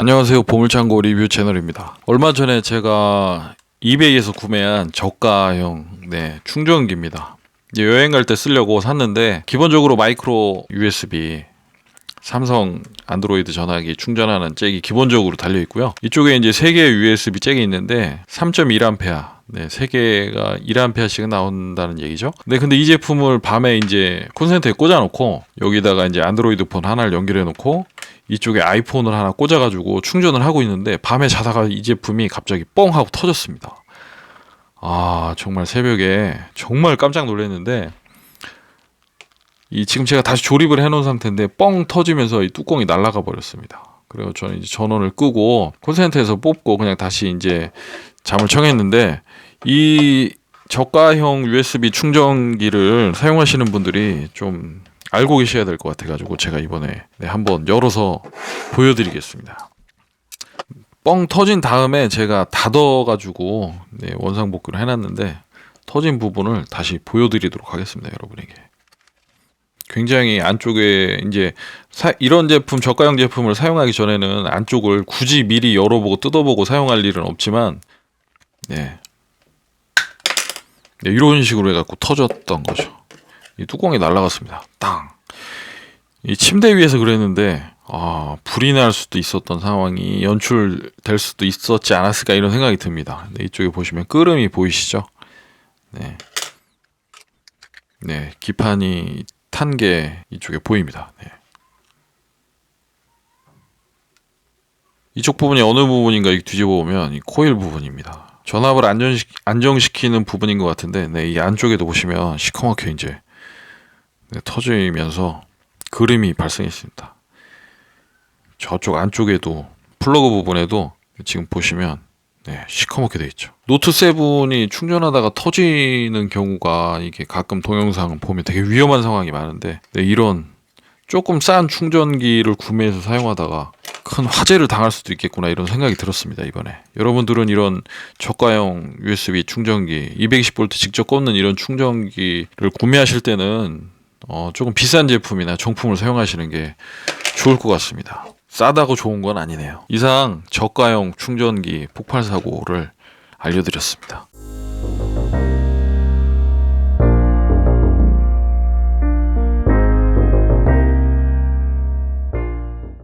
안녕하세요. 보물창고 리뷰 채널입니다. 얼마 전에 제가 이베이에서 구매한 저가형 네, 충전기입니다. 여행 갈 때 쓰려고 샀는데 기본적으로 마이크로 USB 삼성 안드로이드 전화기 충전하는 잭이 기본적으로 달려 있고요. 이쪽에 이제 세 개의 USB 잭이 있는데 3.1A 네, 세 개가 1A씩 나온다는 얘기죠. 네, 근데 이 제품을 밤에 이제 콘센트에 꽂아놓고 여기다가 이제 안드로이드 폰 하나를 연결해놓고 이쪽에 아이폰을 하나 꽂아가지고 충전을 하고 있는데 밤에 자다가 이 제품이 갑자기 뻥 하고 터졌습니다. 아 정말 새벽에 정말 깜짝 놀랐는데 이 지금 제가 다시 조립을 해놓은 상태인데 뻥 터지면서 이 뚜껑이 날아가 버렸습니다. 그리고 저는 이제 전원을 끄고 콘센트에서 뽑고 그냥 다시 이제 잠을 청했는데 이 저가형 USB 충전기를 사용하시는 분들이 좀 알고 계셔야 될 것 같아가지고 제가 이번에 네, 한번 열어서 보여드리겠습니다. 뻥 터진 다음에 제가 닫아가지고 네, 원상복구를 해놨는데 터진 부분을 다시 보여드리도록 하겠습니다, 여러분에게. 굉장히 안쪽에 이제 사- 이런 제품 저가형 제품을 사용하기 전에는 안쪽을 굳이 미리 열어보고 뜯어보고 사용할 일은 없지만 네, 네 이런 식으로 해갖고 터졌던 거죠. 이 뚜껑이 날라갔습니다. 땅. 이 침대 위에서 그랬는데 아, 불이 날 수도 있었던 상황이 연출될 수도 있었지 않았을까 이런 생각이 듭니다. 네, 이쪽에 보시면 끄름이 보이시죠? 네. 네, 기판이 탄 게 이쪽에 보입니다. 네. 이쪽 부분이 어느 부분인가 뒤집어 보면 이 코일 부분입니다. 전압을 안정시키는 부분인 것 같은데, 네, 이 안쪽에도 보시면 시커멓게 이제 네, 터지면서 그림이 발생했습니다. 저쪽 안쪽에도 플러그 부분에도 지금 보시면 네, 시커멓게 돼 있죠. 노트 7이 충전하다가 터지는 경우가 이게 가끔 동영상 보면 되게 위험한 상황이 많은데 네, 이런 조금 싼 충전기를 구매해서 사용하다가 큰 화재를 당할 수도 있겠구나 이런 생각이 들었습니다 이번에 여러분들은 이런 저가형 USB 충전기 220V 직접 꽂는 이런 충전기를 구매하실 때는 어, 조금 비싼 제품이나 정품을 사용하시는 게 좋을 것 같습니다. 싸다고 좋은 건 아니네요. 이상 저가형 충전기 폭발 사고를 알려드렸습니다.